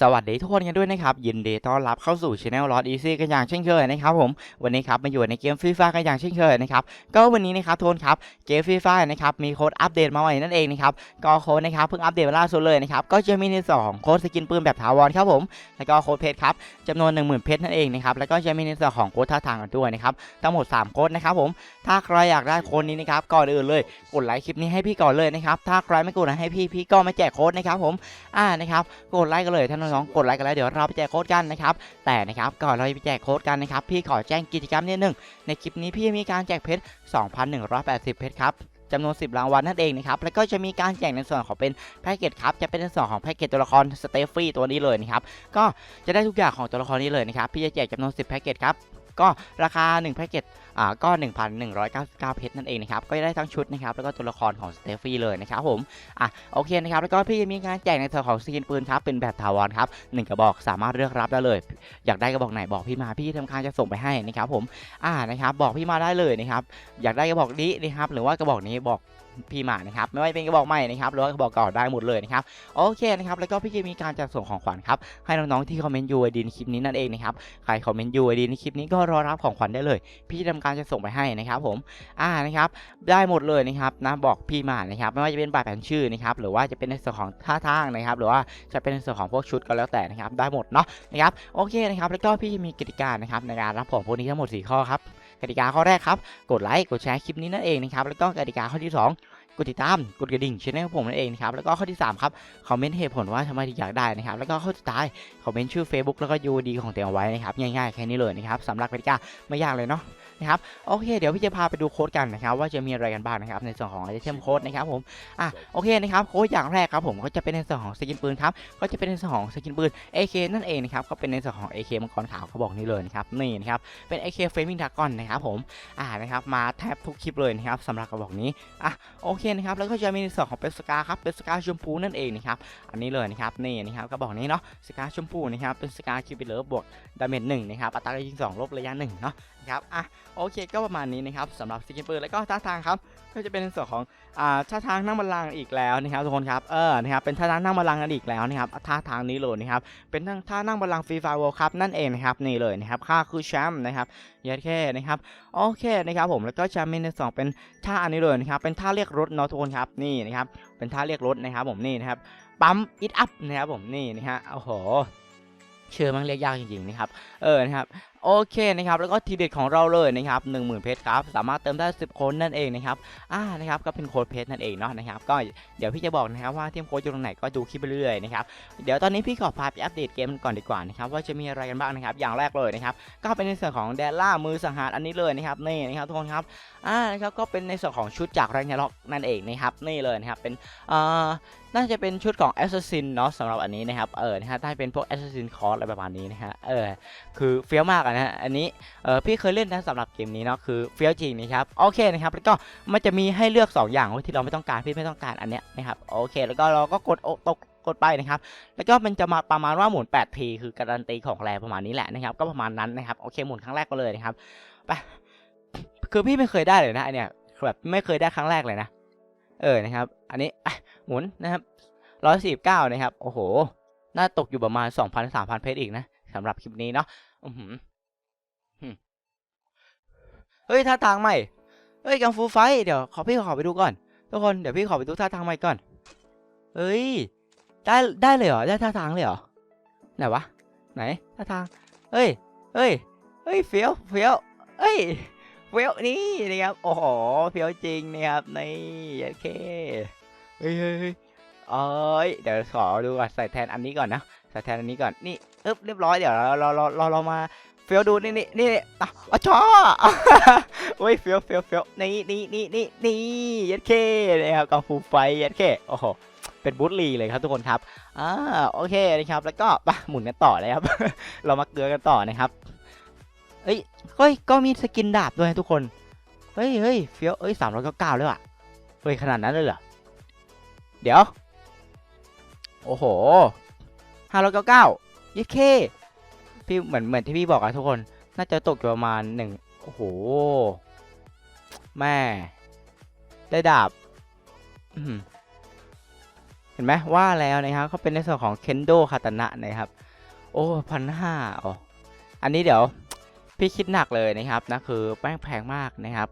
สวัสดีทุกคนกันด้วยนะครับ ยินดีต้อนรับเข้าสู่ช anel ลอ d อีซี่กันอย่างเช่นเคยนะครับผมวันนี้ครับมาอยู่ในเกมฟรีไฟกันอย่างเช่นเคยนะครับก็วันนี้นะครับทุกคนครับเกมฟรีไฟนะครับมีโค้ดอัปเดตมาใหม่นั่นเองนะครับก็โค้ดนะครับเพิ่งอัปเดตมาล่าสุดเลยนะครับก็จะมีในส่วนของโค้ดสกินปืนแบบถาวรครับผมแล้วก็โค้ดเพชรครับจำนวน 10,000เพชรนั่นเองนะครับแล้วก็จะมีในส่วนของโค้ดท่าทางกันด้วยนะครับทั้งหมด 3 โค้ดนะครับผมถ้าใครอยากได้โค้ดนี้นะครับก่อนอื่นเลยกดไลค์คลิปนี้ให้พี่ก่อนเลยนะครับถ้าใครไม่กดไลค์ให้พี่พี่ก็ไม่แจกโค้ดนะครับผมอ่านะครับกดไลค์กันเลยท่านน้องๆกดไลค์กันแล้วเดี๋ยวเราไปแจกโค้ดกันนะครับแต่นะครับก่อนเราจะไปแจกโค้ดกันนะครับพี่ขอแจ้งกิจกรรมนิดนึงในคลิปนี้พี่มีการแจกเพชร 2,180 เพชรครับจำนวน 10 รางวัลนั่นเองนะครับ แล้วก็จะมีการแจกในส่วนของเป็นแพ็กเกจครับ จะเป็นในส่วนของแพ็กเกจตัวละครสเตฟฟี่ตัวนี้เลยนะครับ ก็จะได้ทุกอย่างของตัวละครนี้เลยนะครับ พี่จะแจกจำนวน 10 แพ็กเกจครับ ก็ราคา 1 แพ็กเกจ อ่าก็ 1,199 เพชรนั่นเองนะครับ ก็ได้ทั้งชุดนะครับ แล้วก็ตัวละครของสเตฟฟี่เลยนะครับผม อะโอเคนะครับ แล้วก็พี่จะมีการแจกในส่วนของสกินปืนครับ เป็นแบบถาวรครับหนึ่งกระบอกสามารถเลือกรับได้เลย อยากได้กระบอกไหนบอกพี่มา พี่ทำการจะส่งไปให้นะครับผม อ่านะครับ บอกพี่มาได้เลยนะครับ อยากได้กระบอกนี้นะครับ หรือว่ากระบอกนี้บอกพี่มานะครับไม่ว่าจะเป็นกระบอกใหม่นะครับหรือว่ากระบอกเก่าได้หมดเลยนะครับโอเคนะครับแล้วก็พี่จะมีการจัดส่งของขวัญครับให้น้องๆที่คอมเมนต์ UID ในคลิปนี้นั่นเองนะครับใครคอมเมนต์ UID ในคลิปนี้ก็รอรับของขวัญได้เลย พี่ทำการจะส่งไปให้นะครับผมอ่านะครับได้หมดเลยนะครับนะบอกพี่มานะครับไม่ว่าจะเป็นบัตรแผนชื่อนะครับหรือว่าจะเป็นในส่วนของท่าทางนะครับ หรือว่าจะเป็นในส่วนของพวกชุดก็แล้วแต่นะครับได้หมดเนาะนะครับโอเคนะครับแล้วก็พี่จะมีกติกานะครับในการรับของพวกนี้ทั้งหมด 4 ข้อครับกติกาข้อแรกครับกดไลค์กดแชร์คลิปนี้นั่นเองนะครับแล้วก็กติกาข้อที่ 2 กดติดตาม กดกระดิ่งช่องผมนั่นเองนะครับ แล้วก็ข้อที่ 3 ครับ คอมเมนต์เหตุผลว่าทำไมถึงอยากได้นะครับ แล้วก็ข้อสุดท้าย คอมเมนต์ชื่อ Facebook แล้วก็ UD ของเตียงไว้นะครับ ง่ายๆ แค่นี้เลยนะครับสำหรับกติกาไม่ยากเลยเนาะนะครับ โอเค เดี๋ยวพี่จะพาไปดูโค้ดกันนะครับ ว่าจะมีอะไรกันบ้างนะครับ ในส่วนของไอเทมโค้ดนะครับผม อะ โอเคนะครับ โค้ดอย่างแรกครับผม ก็จะเป็นในส่วนของสกินปืนครับ ก็จะเป็นในส่วนของสกินปืน AK นั่นเองนะครับ ก็เป็นในส่วนของ AK มังกรขาวเขาบอกนี่เลยนะครับ นี่นะครับ เป็น AK Flaming Dragon นะครับผม อ่า นะครับ มาแทบทุกคลิปเลยนะครับสำหรับกระบอกนี้ อะ โอเคนะครับแล้วก็จะมีในส่วนของเป็นสกาครับเป็นสกาชมพูนั่นเองนะครับอันนี้เลยนะครับนี่นะครับก็บอกนี้เนาะสกาชมพูนะครับเป็นสกาคิวบิเลอร์บวกดาเมจหนึ่งนะครับอัตราการยิงสองลบระยะหนึ่งเนาะนะครับอะโอเคก็ประมาณนี้นะครับสำหรับสกินปืนแล้วก็ท่าทางครับก็จะเป็นในส่วนของ อ่าท่าทางนั่งบัลลังก์อีกแล้วนะครับทุกคนครับเออนะครับเป็นท่าทางนั่งบัลลังก์กันอีกแล้วนะครับท่าทางนี้เลยนะครับเป็นท่าท่านั่งบัลลังก์ฟรีไฟร์เวิลด์คัพนั่นเองนะครับนี่เลยนะครับค่าคือแชมป์นะครับยัดแค่นะครับโอเคนะครับผมแล้วก็จะมีในสองเป็นท่าอันนี้เลยนะครับเป็นท่าเรียกรถเนาะทุกคนครับนี่นะครับเป็นท่าเรียกรถนะครับผมนี่นะครับปั๊มอิทอัพนะครับผมนี่นะฮะโอ้โหเชื่อมันเรียกยากจริงๆนะครับ เออ นะครับ โอเคนะครับแล้วก็ทีเด็ดของเราเลยนะครับ1 0,000เพชรครับสามารถเติมได้ 10 คนนั่นเองนะครับอ่านะครับก็เป็นโค้ดเพชรนั่นเองเนาะนะครับก็เดี๋ยวพี่จะบอกนะครับว่าเทียมโค้ดอยู่ตรงไหนก็ดูคลิปไปเรื่อยนะครับเดี๋ยวตอนนี้พี่ขอพาไปอัปเดตเกมก่อนดีกว่านะครับว่าจะมีอะไรกันบ้างนะครับอย่างแรกเลยนะครับก็เป็นในส่วนของแดล่ามือสังหารอันนี้เลยนะครับนี่นะครับทุกคนครับอ่านะครับก็เป็นในส่วนของชุดจากแรงยล็อกนั่นเองนะครับนี่เลยนะครับเป็นอ่าน่าจะเป็นชุดของ Assassin เนาะสำหรับอันนี้นะครับเออนะฮะถ้าเป็นพวก Assassin c o s อะไรประมาณนี้นะฮะเออคือเฟี้ยวมากอะนะฮะอันนี้เออพี่เคยเล่นนะสำหรับเกมนี้เนาะคือเฟี้ยวจริงนะครับโอเคนะครับแล้วก็มันจะมีให้เลือก 2 อย่างที่เราไม่ต้องการพี่ไม่ต้องการอันเนี้ยนะครับโอเค แล้วก็เราก็กดโอตกกดไปนะครับ แล้วก็มันจะมาประมาณว่าหมุน8ทีคือการันตีของแรงประมาณนี้แหละนะครับ ก็ประมาณนั้นนะครับโอเคหมุนครั้งแรกก็เลยนะครับไปคือพี่ไม่เคยได้เลยนะอันเนี้ยแบบไม่เคยได้ครั้งแรกเลยนะ เออนะครับ อันนี้หมุนนะครับร้อยสี่เก้านะครับ โอ้โห น่าตกอยู่ประมาณสองพันสามพันเพชรอีกนะสำหรับคลิปนี้เนาะอือหือ เฮ้ยท่าทางใหม่เฮ้ยกังฟูไฟเดี๋ยวขอพี่ขอไปดูก่อนทุกคนเดี๋ยวพี่ขอไปดูท่าทางใหม่ก่อนเฮ้ยได้ได้เลยเหรอได้ท่าทางเลยเหรอไหนวะไหนท่าทางเฮ้ยเฮ้ยเฮ้ยเฟี้ยวเฟี้ยวเฮ้ยเฟี้ยวนี่นะครับโอ้โหเฟี้ยวจริงนะครับนี่โอเคเฮ้ยเฮ้ยเฮ้ยเอ้ยเดี๋ยวขอดูก่อนใส่แทนอันนี้ก่อนนะใส่แทนอันนี้ก่อนนี่เอ๊บเรียบร้อยเดี๋ยวราเราเราเราเรามา เฟียวดูนี่นี่นี่อะอ๋อชอเฮ้ยเฟียวเฟียวเฟียวนี่นี่นี่นี่นี่ยัดเคนะครับกังฟูไฟยัดเคโอ้โหเป็นบูธลีเลยครับทุกคนครับอ่าโอเคนะครับ แล้วก็ไปหมุนกันต่อเลยครับ เรามาเกลือกันต่อนะครับเอ้ยเฮ้ยก็มีสกินดาบด้วยทุกคนเฮ้ยเฮ้ยเฟียวเอ้ยสามร้อยเก้าเก้าเลยว่ะเฮ้ยขนาดนั้นเลยเหรอเดี๋ยว โอ้โหห้าร้อยเก้าเก้ายี่เค พี่เหมือนเหมือนที่พี่บอกอะทุกคน น่าจะตกอยู่ประมาณหนึ่งโอ้โห แม่ ได้ดาบเห็นไหมว่าแล้วนะครับเขาเป็นในส่วนของเคนโดคาตานะนะครับ โอ้พันห้าอ๋ออันนี้เดี๋ยว พี่คิดหนักเลยนะครับนะคือแป้งแพงมากนะครับ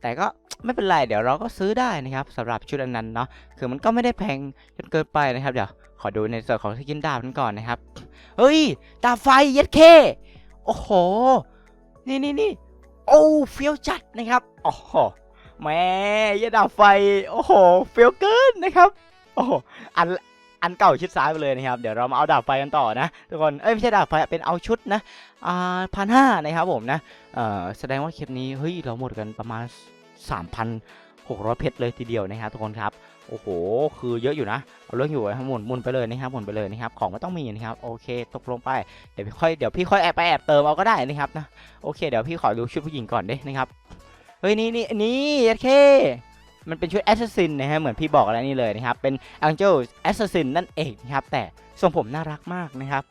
แต่ก็ไม่เป็นไรเดี๋ยวเราก็ซื้อได้นะครับสำหรับชุดอันนั้นเนาะคือมันก็ไม่ได้แพงจนเกินไปนะครับเดี๋ยวขอดูในส่วนของสกินดาบกันก่อนนะครับ เฮ้ยดาบไฟเย็ดเคโอ้โห นี่นี่นี่โอ้เฟี้ยวจัดนะครับโอ้โหแม่ยดาบไฟ โอ้โหเฟี้ยวเกินนะครับ โอ้โหอัน อันเก่าชิดซ้ายไปเลยนะครับเดี๋ยวเรามาเอาดาบไฟกันต่อนะทุกคนเอ้ยไม่ใช่ดาบไฟเป็นเอาชุดนะอ่าพันห้านะครับผมนะเอ่อแสดงว่าคลิปนี้เฮ้ยเราหมดกันประมาณ 3,600 เพชรเลยทีเดียวนะครับทุกคนครับโอ้โห คือเยอะอยู่นะเอาเรื่องอยู่นะครับหมุนหมุนไปเลยนะครับหมุนไปเลยนะครับ ของไม่ต้องมีนะครับ โอเค ตกลงไป เดี๋ยวพี่ค่อย เดี๋ยวพี่ค่อยแอบไปแอบเติมเอาก็ได้นะครับนะ โอเค เดี๋ยวพี่ขอดูชุดผู้หญิงก่อนเด้นะครับ เฮ้ย นี่นี่นี่โอเค มันเป็นชุดแอสซัสซินนะฮะเหมือนพี่บอกแล้วนี่เลยนะครับ เป็น Angel Assassin นั่นเองนะครับ แต่ทรงผมน่ารักมากนะครับ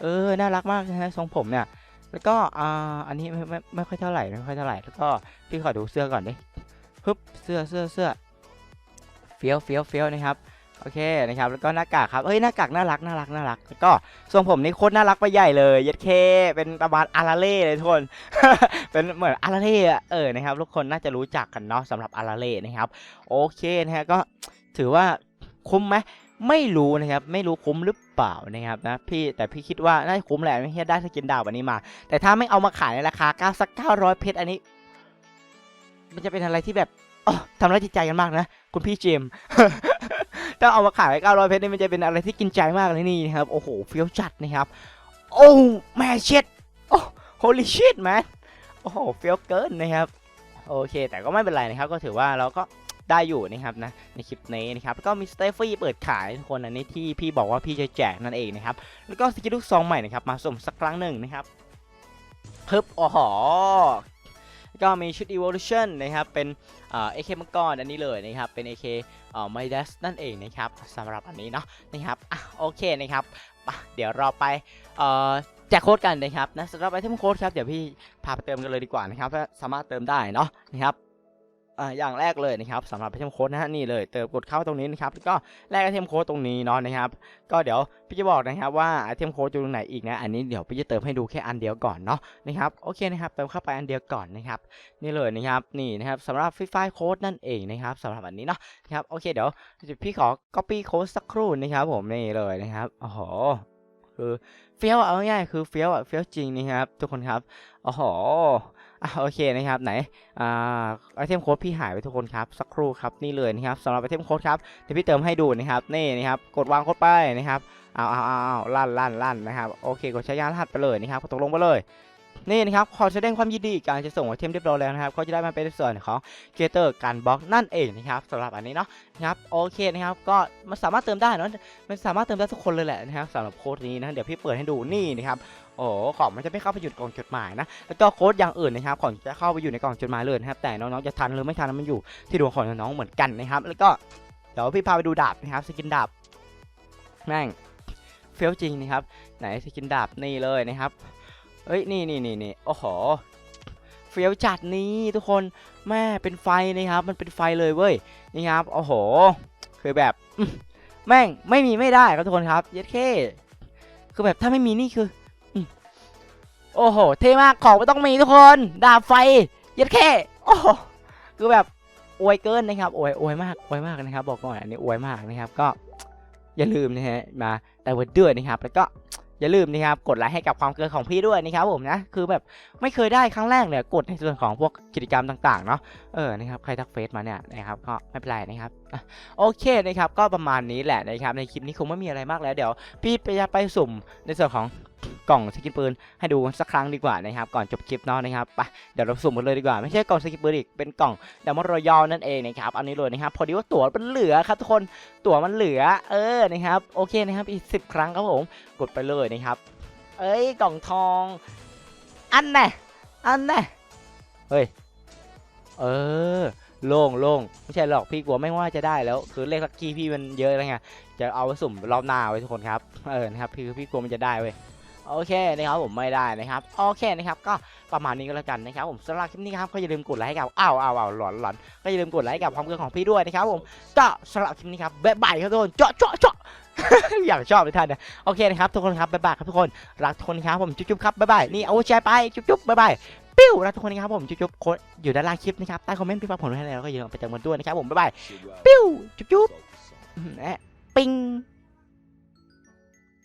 เออ น่ารักมากนะฮะทรงผมเนี่ย แล้วก็อ่าอันนี้ไม่ไม่ไม่ค่อยเท่าไหร่ไม่ค่อยเท่าไหร่แล้วก็พี่ขอดูเสื้อก่อนดิฮึบเสื้อเสื้อเสื้อเฟี้ยวเฟี้ยวเฟี้ยวนะครับ โอเคนะครับแล้วก็หน้ากากครับเอ้ยหน้ากากน่ารักน่ารักน่ารักแล้วก็ทรงผมนี่โคตรน่ารักไปใหญ่เลยเย็ดเคเป็นประมาณอาราเล่เลยทุกคนเป็นเหมือนอาราเล่เออนะครับทุกคนน่าจะรู้จักกันเนาะสำหรับอาราเล่นะครับโอเคนะฮะก็ถือว่าคุ้มไหมไม่รู้นะครับไม่รู้คุ้มหรือเปล่านะครับนะพี่แต่พี่คิดว่าน่าจะคุ้มแหละไม่ใช่ได้สกินดาววันนี้มา แต่ถ้าไม่เอามาขายในราคา9สัก900เพชรอันนี้ มันจะเป็นอะไรที่แบบทำร้ายจิตใจกันมากนะ คุณพี่เจม ถ้าเอามาขายเก้าร้อยเพชรนี่มันจะเป็นอะไรที่กินใจมากเลยนี่นะครับ โอ้โหเฟี้ยวจัดนะครับ โอ้แม่เช็ดโอ้ holy shit man โอ้โหเฟี้ยวเกินนะครับ โอเค แต่ก็ไม่เป็นไรนะครับ ก็ถือว่าเราก็ได้อยู่นะครับนะในคลิปนี้นะครับแล้วก็มีสเตฟฟี่เปิดขายทุกคนอันนี้ที่พี่บอกว่าพี่จะแจกนั่นเองนะครับแล้วก็สกิลลูกซองใหม่นะครับมาสุ่มสักครั้งหนึ่งนะครับเพิบโอ้โหก็มีชุด evolution นะครับเป็นเอ่อ AK มังกรอันนี้เลยนะครับเป็น AK เอ่อ Midas นั่นเองนะครับสำหรับอันนี้เนาะนะครับอะโอเคนะครับเดี๋ยวเราไปเอ่อแจกโค้ดกันนะครับนะสำหรับไอเทมโค้ดครับเดี๋ยวพี่พาไปเติมกันเลยดีกว่านะครับสามารถเติมได้เนาะนะครับ อ่าอย่างแรกเลยนะครับสำหรับไอเทมโค้ดนะฮะนี่เลยเติมกดเข้าตรงนี้นะครับก็แลกไอเทมโค้ดตรงนี้เนาะนะครับ ก็เดี๋ยวพี่จะบอกนะครับว่าไอเทมโค้ดอยู่ตรงไหนอีกนะอันนี้เดี๋ยวพี่จะเติมให้ดูแค่อันเดียวก่อนเนาะนะครับโอเคนะครับเติมเข้าไปอันเดียวก่อนนะครับนี่เลยนะครับนี่นะครับสำหรับฟรีไฟโค้ดนั่นเองนะครับสำหรับอันนี้เนาะนะครับโอเคเดี๋ยวพี่ขอ copy โค้ดสักครู่นะครับผมนี่เลยนะครับโอ้โหคือเฟี้ยวอะเอาง่ายคือเฟี้ยวอะเฟี้ยวจริงนะครับทุกคนครับโอ้โห อะโอเคนะครับไหนอ่าไอเทมโค้ดพี่หายไปทุกคนครับสักครู่ครับนี่เลยนะครับสำหรับไอเทมโค้ดครับเดี๋ยวพี่เติมให้ดูนะครับนี่นะครับกดวางโค้ดไปนะครับเอาเอาเอาเอาลั่นลั่นลั่นนะครับโอเคกดใช้ยานรหัสไปเลยนะครับกดตกลงไปเลยนี่นะครับขอแสดงความยินดีกับการจะส่งไอเทมเรียบร้อยแล้วนะครับก็จะได้มาเป็นส่วนของเกเตอร์การบล็อกนั่นเองนะครับสำหรับอันนี้เนาะนะครับโอเคนะครับก็มันสามารถเติมได้เนอะมันสามารถเติมได้ทุกคนเลยแหละนะครับสำหรับโค้ดนี้นะเดี๋ยวพี่เปิดให้ดูนี่นะครับ โอ้ของมันจะไม่เข้าไปอยู่ในกล่องจดหมายนะแล้วก็โค้ดอย่างอื่นนะครับของจะเข้าไปอยู่ในกล่องจดหมายเลยนะครับแต่น้องๆจะทันหรือไม่ทันมันอยู่ที่ดวงของน้องๆเหมือนกันนะครับ แล้วก็เดี๋ยวพี่พาไปดูดาบนะครับสกินดาบแม่งเฟี้ยวจริงนะครับ ไหนสกินดาบนี่เลยนะครับเอ้ยนี่นี่นี่นี่โอ้โหเฟี้ยวจัดนี้ทุกคนแม่เป็นไฟนะครับ มันเป็นไฟเลยเว้ยนี่ครับโอ้โหคือแบบแม่งไม่มีไม่ได้ครับทุกคนครับเย็ดเคคือแบบถ้าไม่มีนี่คือ โอ้โห เท่มาก ของไม่ต้องมีทุกคน ดาบไฟย็ดเคโอ้โหคือแบบอวยเกินนะครับอวยอวยมากอวยมากนะครับ บอกก่อนอันนี้อวยมากนะครับ ก็อย่าลืมนะฮะมาแต่วันเดือนนะครับ แล้วก็อย่าลืมนะครับกดไลค์ให้กับความเกินของพี่ด้วยนะครับผมนะคือแบบไม่เคยได้ครั้งแรกเลยกดในส่วนของพวกกิจกรรมต่างๆเนาะเออนะครับใครทักเฟซมาเนี่ยนะครับก็ไม่เป็นไรนะครับโอเคนะครับก็ประมาณนี้แหละนะครับในคลิปนี้คงไม่มีอะไรมากแล้วเดี๋ยว พี่ไปจะไปสุ่มในส่วนของ กล่องสกินปืนให้ดูสักครั้งดีกว่านะครับ ก่อนจบคลิปเนาะนะครับไปเดี๋ยวเราสุ่มกันเลยดีกว่า ไม่ใช่กล่องสกินปืนอีกเป็นกล่องดามอนรอยอนั่นเองนะครับอันนี้เลยนะครับ พอดีว่าตั๋วมันเหลือครับทุกคนตั๋วมันเหลือ เออนะครับโอเคนะครับอีกสิบครั้งครับผมกดไปเลยนะครับ เอ้ยกล่องทอง อันแน่อันแน่เฮ้ยเออโล่งโล่งไม่ใช่หรอกพี่กลัวไม่ว่าจะได้แล้ว คือเลขลักกี้พี่มันเยอะแล้วไงจะเอาไปสุ่มรอบหน้าไว้ทุกคนครับเออนะครับพี่พี่กลัวมันจะได้เว้ย โอเคนะครับผมไม่ได้นะครับโอเคนะครับก็ประมาณนี้ก็แล้วกันนะครับผมสำหรับคลิปนี้ครับก็อย่าลืมกดไลค์ให้กับอ้าวอ้าวอ้าวหลอนหลอนก็อย่าลืมกดไลค์ให้กับความเกินของพี่ด้วยนะครับผมก็สำหรับคลิปนี้ครับบ๊ายบายครับทุกคนเจาะเจาะเจาะอยากชอบเลยท่านนะโอเคนะครับทุกคนครับบ๊ายบายครับทุกคนรักทุกคนครับผมจุ๊บๆครับบ๊ายบายนี่เอาแชร์ไปจุ๊บๆบ๊ายบายปิ้วรักทุกคนครับผมจุ๊บๆโค้ดอยู่ด้านล่างคลิปนะครับใต้คอมเมนต์พี่ฟังผลให้แล้วก็อย่าลืมไปจังมันด้วยนะครับผมบ๊ายบายปิ้วจุ๊บๆแอะปิ้ง